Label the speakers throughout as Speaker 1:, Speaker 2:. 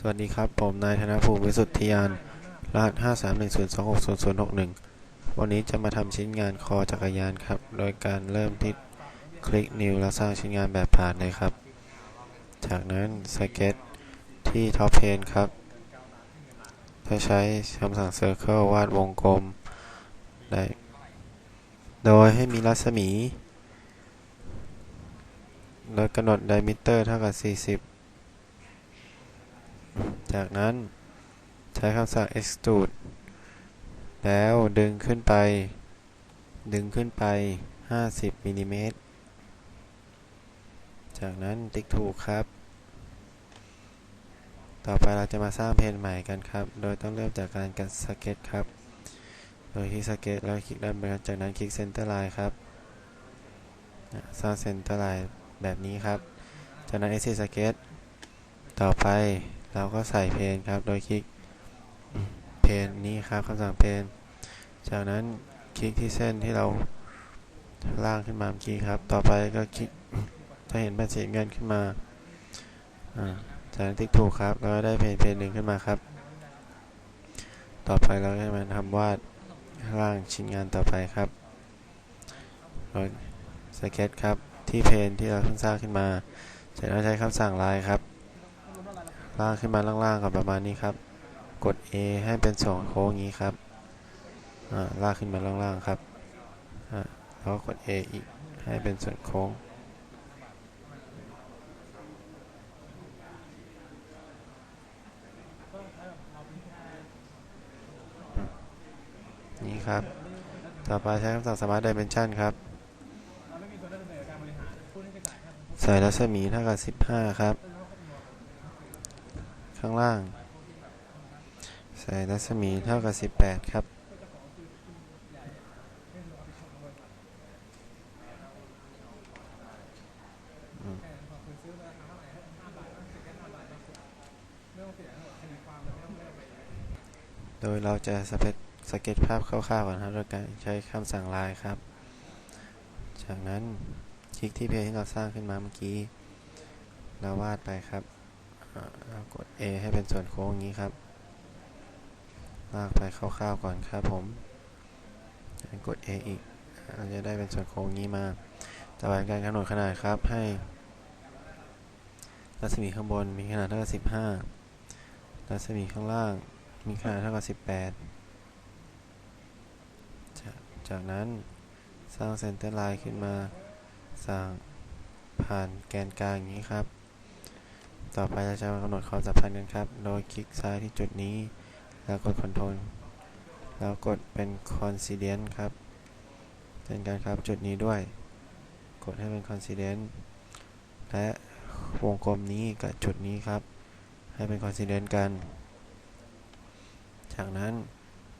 Speaker 1: สวัสดีครับ ผมนายธนภูมิวิสุทธิยาน รหัส 531026006วันนี้จะมาทำชิ้นงานคอจักรยานครับ โดยการเริ่มที่คลิก New แล้วสร้างชิ้นงานแบบผ่านเลยครับ จากนั้นสเก็ตที่ท็อปเพนครับเพื่อใช้คำสั่ง Circle วาดวงกลมได้ โดยให้มีรัศมีโดยกำหนด diameter เท่ากับ 40 จากนั้น ใช้คำสั่ง extrude แล้วดึงขึ้นไป ดึงขึ้นไป 50มิลลิเมตร จากนั้นติ๊กถูกครับ ต่อไปเราจะมาสร้างเพนใหม่กันครับ โดยต้องเริ่มจากการกันสเก็ตครับ โดยคลิกสเก็ตแล้วคลิกด้านบนจากนั้นคลิกเซนเตอร์ไลน์ครับ สร้างเซนเตอร์ไลน์แบบนี้ครับ จากนั้น exit สเก็ตต่อไป เราก็ใส่เพนครับ โดยคลิกเพนนี้ครับคำสั่งเพนจากนั้นคลิกที่เส้นที่เราล่างขึ้นมาเมื่อกี้ครับ ต่อไปก็คลิกจะเห็นเป็นสีเงินขึ้นมาจากนั้นติ๊กถูกครับ แล้วก็ได้เพนเพนหนึ่งขึ้นมาครับ ต่อไปเราก็มาทำวาดร่างชิ้นงานต่อไปครับโดยสเก็ตครับที่เพนที่เราเพิ่งสร้างขึ้นมาจากนั้นใช้คำสั่งลายครับ ลากขึ้นมาล่างๆกับประมาณนี้ครับ กด A ให้เป็นสองโค้งอย่างนี้ครับลากขึ้นมาล่างๆครับแล้วกด A อีกให้เป็นส่วนโค้งนี่ครับ ต่อไปใช้คำสั่ง Smart Dimension ครับ ใส่รัศมีเท่ากับ 15 ครับ ข้างล่าง ใส่รัศมีเท่ากับ 18 ครับ โดยเราจะสเปสเก็ตภาพคร่าวๆก่อนครับ โดยการใช้คำสั่งลายครับ จากนั้นคลิกที่เพจที่เราสร้างขึ้นมาเมื่อกี้ เราวาดไปครับกด A ให้เป็นส่วนโค้งอย่างนี้ครับ ลากไปคร่าวๆก่อนครับผมกด A อีกเราจะได้เป็นส่วนโค้งนี้มาต่อไปการกำหนดขนาดครับให้รัศมีข้างบนมีขนาดเท่ากับ 15 รัศมีข้างล่างมีขนาดเท่ากับ 18 จากจากนั้นสร้างเซนเตอร์ไลน์ขึ้นมาสร้างผ่านแกนกลางอย่างนี้ครับ ต่อไปเราจะกำหนดความสัมพันธ์กันครับ โดยคลิกซ้ายที่จุดนี้ แล้วกด Ctrl แล้วกดเป็น Coincident ครับเป็นการครับจุดนี้ด้วย กดให้เป็น Coincident และวงกลมนี้กับจุดนี้ครับ ให้เป็น Coincident กัน จากนั้น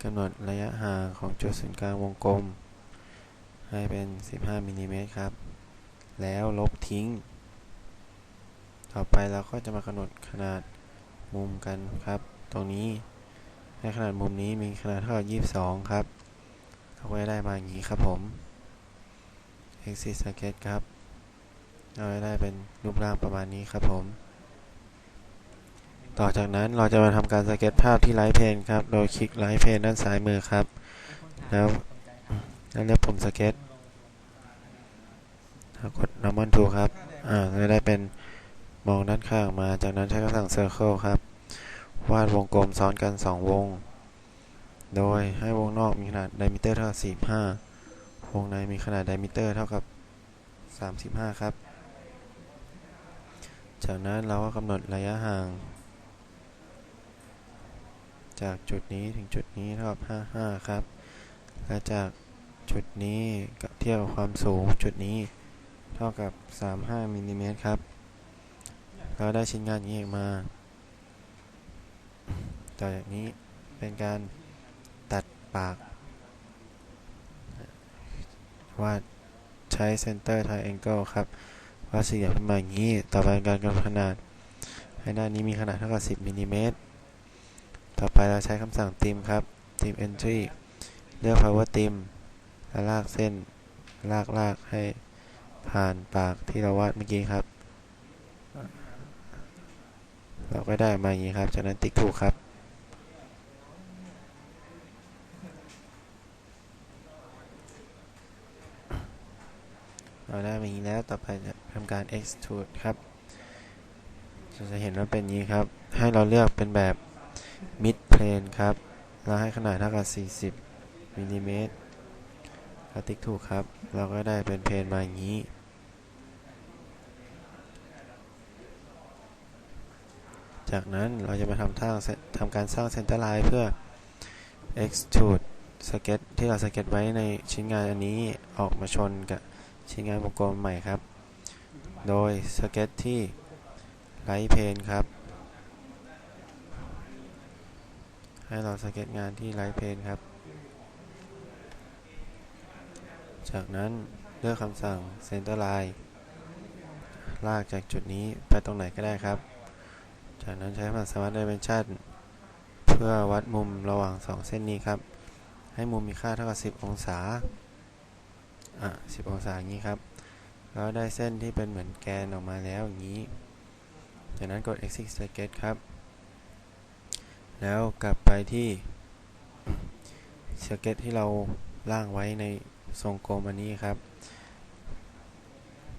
Speaker 1: กำหนดระยะห่างของจุดศูนย์กลางวงกลม ให้เป็น 15มิลลิเมตรครับ แล้วลบทิ้ง ต่อไปเราก็จะมากำหนดขนาดมุมกันครับ ตรงนี้ในขนาดมุมนี้มีขนาดเท่ากับ22 ครับเราก็ได้มาอย่างนี้ครับผม exit sketch ครับเราได้เป็นรูปร่างประมาณนี้ครับผม ต่อจากนั้นเราจะมาทำการสเก็ตภาพที่ไลท์เพนครับ โดยคลิกไลท์เพนด้านซ้ายมือครับ แล้วแล้วเลือกปุ่มสเก็ตกด normal tool ครับ อ่าจะได้เป็น มองด้านข้างมา จากนั้นใช้คำสั่ง circle ครับ วาดวงกลมซ้อนกัน 2 วง โดยให้วงนอกมีขนาด diameter เท่ากับ45 วงในมีขนาด diameter เท่ากับ 35 ครับ จากนั้นเราก็กำหนดระยะห่าง จากจุดนี้ถึงจุดนี้เท่ากับ55 ครับ และจากจุดนี้กับเทียบกับความสูงจุดนี้เท่ากับ 35มิลลิเมตรครับ เราได้ชิ้นงานนี้มาต่อจากนี้เป็นการตัดปาก วาดใช้ Center Triangle ครับวาดสี่เหลี่ยมขึ้นมาอย่างนี้ ต่อไปการกำหนดขนาด ให้ด้านนี้มีขนาดเท่ากับ 10มิลลิเมตรต่อไปเราใช้คำสั่ง Trim ครับ Trim Entry เลือก Power Trim แล้วลากเส้นลากลากให้ผ่านปากที่เราวาดเมื่อกี้ครับ เราก็ได้มาอย่างนี้ครับ จากนั้นติ๊กถูกครับ เราได้มาอย่างนี้แล้วต่อไปจะทำการ extrude ครับจะเห็นว่าเป็นนี้ครับ ให้เราเลือกเป็นแบบ mid plane ครับ เราให้ขนาดเท่ากับ 40มิลลิเมตรติ๊กถูกครับ เราก็ได้เป็นเพลนมาอย่างนี้ จากนั้นเราจะมาทำทางทำการสร้างเซนเตอร์ไลน์เพื่อ extrude สเก็ตที่เราสเก็ตไว้ในชิ้นงานอันนี้ออกมาชนกับชิ้นงานวงกลมใหม่ครับ โดยสเก็ตที่ไลท์เพนครับ ให้เราสเก็ตงานที่ไลท์เพนครับ จากนั้นเลือกคำสั่ง Center Line ลากจากจุดนี้ไปตรงไหนก็ได้ครับ จากนั้นใช้คำสั่ง Smart Dimension เพื่อวัดมุมระหว่าง 2 เส้นนี้ครับ ให้มุมมีค่าเท่ากับ 10 องศา อะ 10 องศาอย่างนี้ครับ แล้วได้เส้นที่เป็นเหมือนแกนออกมาแล้วอย่างนี้ จากนั้นกด Exit Sketch ครับ แล้วกลับไปที่สเก็ตที่เราล่างไว้ในทรงกลมอันนี้ครับ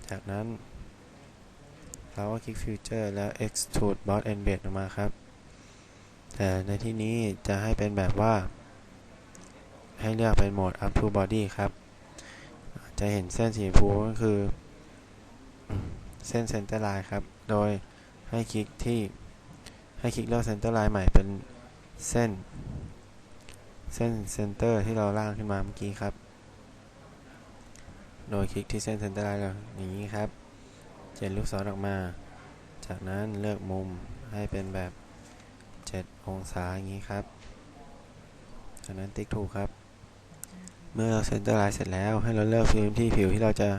Speaker 1: จากนั้น เราก็คลิก Future แล้ว Extrude Boss Embed ออกมาครับ แต่ในที่นี้จะให้เป็นแบบว่า ให้เลือกเป็นโหมด Up to Body ครับ จะเห็นเส้นสีชมพูก็คือ เส้น Center Line ครับ โดยให้คลิกที่ให้คลิกเลือก Center Line ใหม่เป็นเส้น เส้น Center ที่เราล่างขึ้นมาเมื่อกี้ครับ โดยคลิกที่เส้น Center Line อย่างนี้ครับ เจนลูกศรออกมา จากนั้นเลือกมุมให้เป็นแบบ 7 องศาอย่างนี้ครับ จากนั้นติ๊กถูกครับ เมื่อเซนเตอร์ไลน์เสร็จแล้วให้เราเลือกพื้นที่ผิวที่เราจะ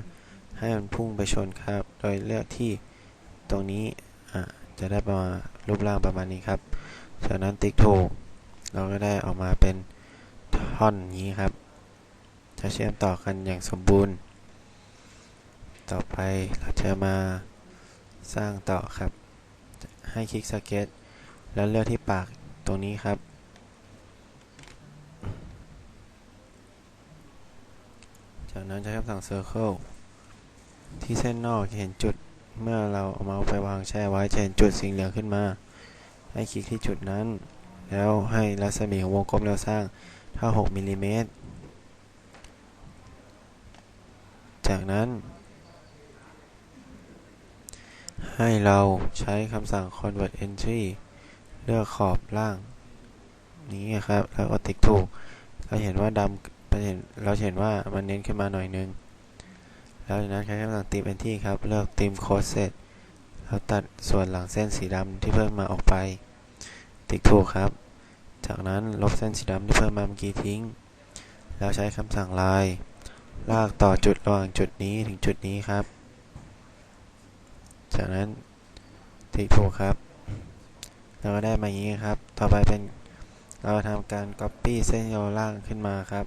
Speaker 1: ให้มันพุ่งไปชนครับ โดยเลือกที่ตรงนี้จะได้ประมาณรูปร่างประมาณนี้ครับ จากนั้นติ๊กถูก เราก็ได้ออกมาเป็นท่อนนี้ครับ จะเชื่อมต่อกันอย่างสมบูรณ์ ต่อไปเราจะมาสร้างต่อครับ ให้คลิกสเก็ตแล้วเลือกที่ปากตรงนี้ครับ จากนั้นใช้คำสั่ง Circle ที่เส้นนอกเห็นจุดเมื่อเราเอาเมาส์ไปวางแช่ไว้จะเห็นจุดสีเหลืองขึ้นมา ให้คลิกที่จุดนั้น แล้วให้รัศมีของวงกลมเราสร้างเท่า 6มิลลิเมตร จากนั้น ให้เราใช้คำสั่ง convert entry เลือกขอบล่าง นี้ครับแล้วก็ติ๊กถูกเราเห็นว่าดำเราเห็นเราเห็นว่ามันเน้นขึ้นมาหน่อยนึง แล้วจากนั้นใช้คำสั่ง team entry ครับ เลือก team code set แล้วตัดส่วนหลังเส้นสีดำที่เพิ่มมาออกไป ติ๊กถูกครับ จากนั้นลบเส้นสีดำที่เพิ่มมาเมื่อกี้ทิ้ง แล้วใช้คำสั่งลายลากต่อจุดระหว่างจุดนี้ถึงจุดนี้ครับ จากนั้นติ๊กถูกครับ เราก็ได้มาอย่างนี้ครับ ต่อไปเป็นเราทำการ Copy เส้นเราล่างขึ้นมาครับ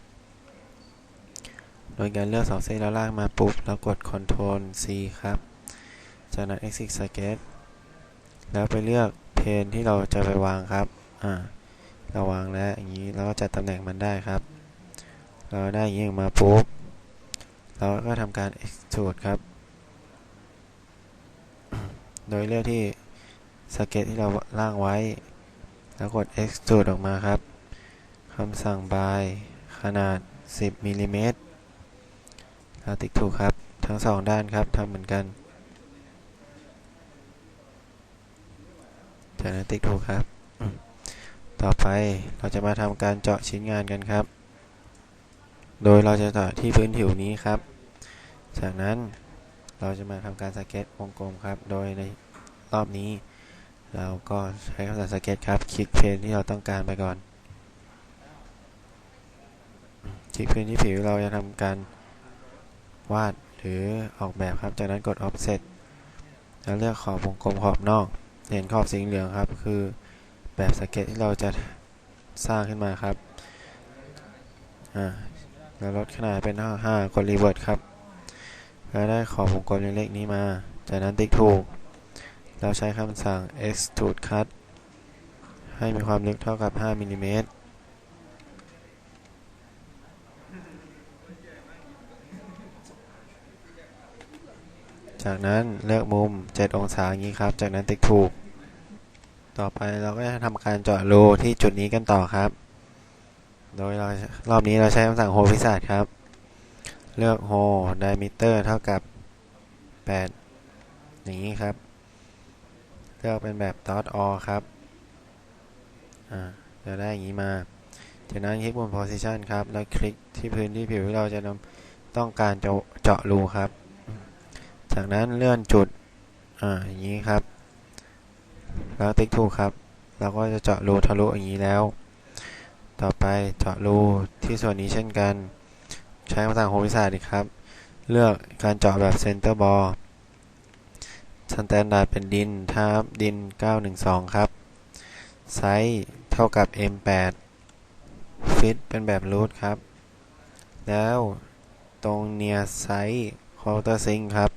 Speaker 1: โดยการเลือกสองเส้นเราล่างมาปุ๊บแล้วกด Ctrl C ครับ จากนั้น Exit Sketch แล้วไปเลือกเพนที่เราจะไปวางครับ อ่า เราวางแล้วอย่างนี้เราก็จัดตำแหน่งมันได้ครับ เราได้อย่างนี้มาปุ๊บ เราก็ทำการ Extrude ครับ โดยเลือกที่สเก็ตที่เราล่างไว้ แล้วกด extrude ออกมาครับคำสั่ง by ขนาด 10มิลลิเมตรเราติ๊กถูกครับ ทั้งสองด้านครับทำเหมือนกันจากนั้นติ๊กถูกครับ ต่อไปเราจะมาทำการเจาะชิ้นงานกันครับ โดยเราจะเจาะที่พื้นผิวนี้ครับ จากนั้น เราจะมาทำการสเก็ตวงกลมครับ โดยในรอบนี้ เราก็ใช้คำสั่งสเก็ตครับ คลิกเพนที่เราต้องการไปก่อน คลิกเพนที่ผิวเราจะทำการวาดหรือออกแบบครับ จากนั้นกด offset แล้วเลือกขอบวงกลมขอบนอก เห็นขอบสีเหลืองครับ คือแบบสเก็ตที่เราจะสร้างขึ้นมาครับ อ่า แล้วลดขนาดเป็น5กด revert ครับ แล้วได้ขอบวงกลมเล็กๆนี้มา จากนั้นติ๊กถูก เราใช้คำสั่ง extrude cut ให้มีความลึกเท่ากับ 5มิลลิเมตรจากนั้นเลือกมุม 7 องศาอย่างนี้ครับ จากนั้นติ๊กถูก ต่อไปเราก็จะทำการเจาะรูที่จุดนี้กันต่อครับ โดยเรารอบนี้เราใช้คำสั่งโฮพิศาจครับ เลือกโฮ diameter เท่ากับ 8 อย่างนี้ครับ เลือกเป็นแบบ dot all ครับจะได้อย่างนี้มา จากนั้นคลิกบน position ครับ แล้วคลิกที่พื้นที่ผิวที่เราจะต้องการจะเจาะรูครับ จากนั้นเลื่อนจุดออย่างนี้ครับ แล้วติ๊กถูกครับ เราก็จะเจาะรูทะลุอย่างนี้แล้ว ต่อไปเจาะรูที่ส่วนนี้เช่นกัน ใช้คำสั่งโฮมิศาสอีครับ เลือกการเจาะแบบเซนเตอร์บอลสแตนดาร์ดเป็นดินทับดิน 912 ครับ ไซส์เท่ากับ M8 ฟิตเป็นแบบรูทครับ แล้วตรงเนียไซส์ควอเตอร์ซิงครับ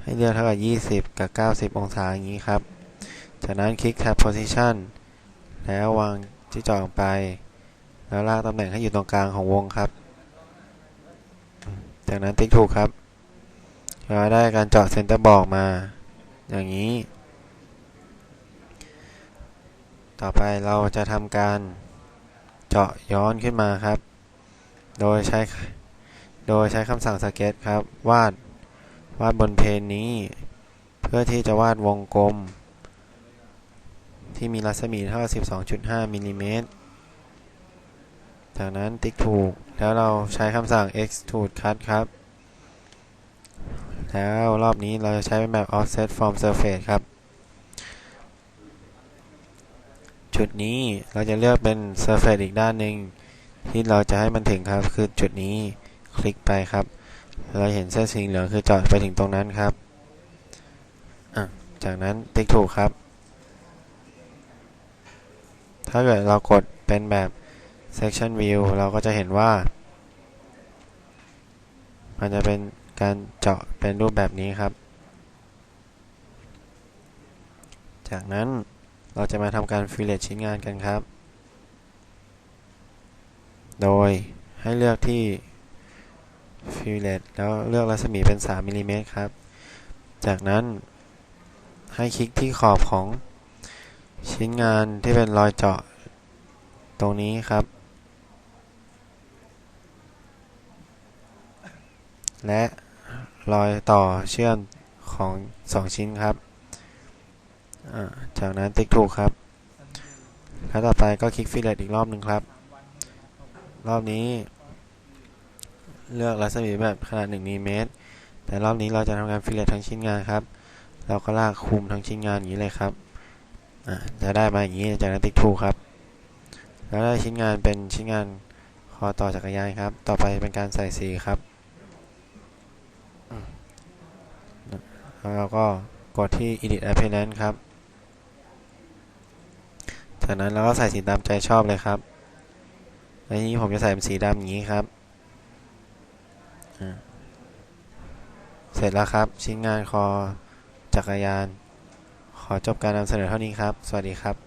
Speaker 1: ให้เลือกเท่ากับ 20 กับ 90 องศาอย่างนี้ครับ จากนั้นคลิกแท็บ position แล้ววางที่เจาะลงไป แล้วลากตำแหน่งให้อยู่ตรงกลางของวงครับ จากนั้นติ๊กถูกครับเราได้การเจาะเซนเตอร์บอกมา อย่างนี้ ต่อไปเราจะทำการเจาะย้อนขึ้นมาครับ โดยใช้ โดยใช้คำสั่งสเก็ตครับ วาด วาดบนเพนนี้ เพื่อที่จะวาดวงกลม ที่มีรัศมีเท่ากับ12.5มิลลิเมตร จากนั้นติ๊กถูก แล้วเราใช้คำสั่ง extrude cut ครับ แล้วรอบนี้เราจะใช้เป็นแบบ offset from surface ครับ จุดนี้เราจะเลือกเป็น surface อีกด้านหนึ่งที่เราจะให้มันถึงครับ คือจุดนี้คลิกไปครับ เราเห็นเส้นสีเหลืองคือเจาะไปถึงตรงนั้นครับ จากนั้นติ๊กถูกครับ ถ้าเกิดเรากดเป็นแบบ section view เราก็จะเห็นว่า มันจะเป็นการเจาะเป็นรูปแบบนี้ครับ จากนั้นเราจะมาทำการ fillet ชิ้นงานกันครับ โดยให้เลือกที่ fillet แล้วเลือกรัศมีเป็น 3มิลลิเมตรครับ จากนั้นให้คลิกที่ขอบของชิ้นงานที่เป็นรอยเจาะตรงนี้ครับ และรอยต่อเชื่อมของ 2 ชิ้นครับจากนั้นติ๊กถูกครับ แล้วต่อไปก็คลิกฟิลเลตอีกรอบหนึ่งครับ รอบนี้ เลือกรัศมีแบบขนาด 1มิลลิเมตร แต่รอบนี้เราจะทำการฟิลเลตทั้งชิ้นงานครับ เราก็ลากคุมทั้งชิ้นงานอย่างนี้เลยครับจะได้มาอย่างนี้จากนั้นติ๊กถูกครับ แล้วได้ชิ้นงานเป็นชิ้นงานคอต่อจักรยานครับ ต่อไปเป็นการใส่สีครับ แล้วเราก็กดที่ edit appearance ครับ จากนั้นเราก็ใส่สีตามใจชอบเลยครับในนี้ผมจะใส่เป็นสีดำอย่างนี้ครับ เสร็จแล้วครับชิ้นงานคอจักรยาน ขอจบการนำเสนอเท่านี้ครับ สวัสดีครับ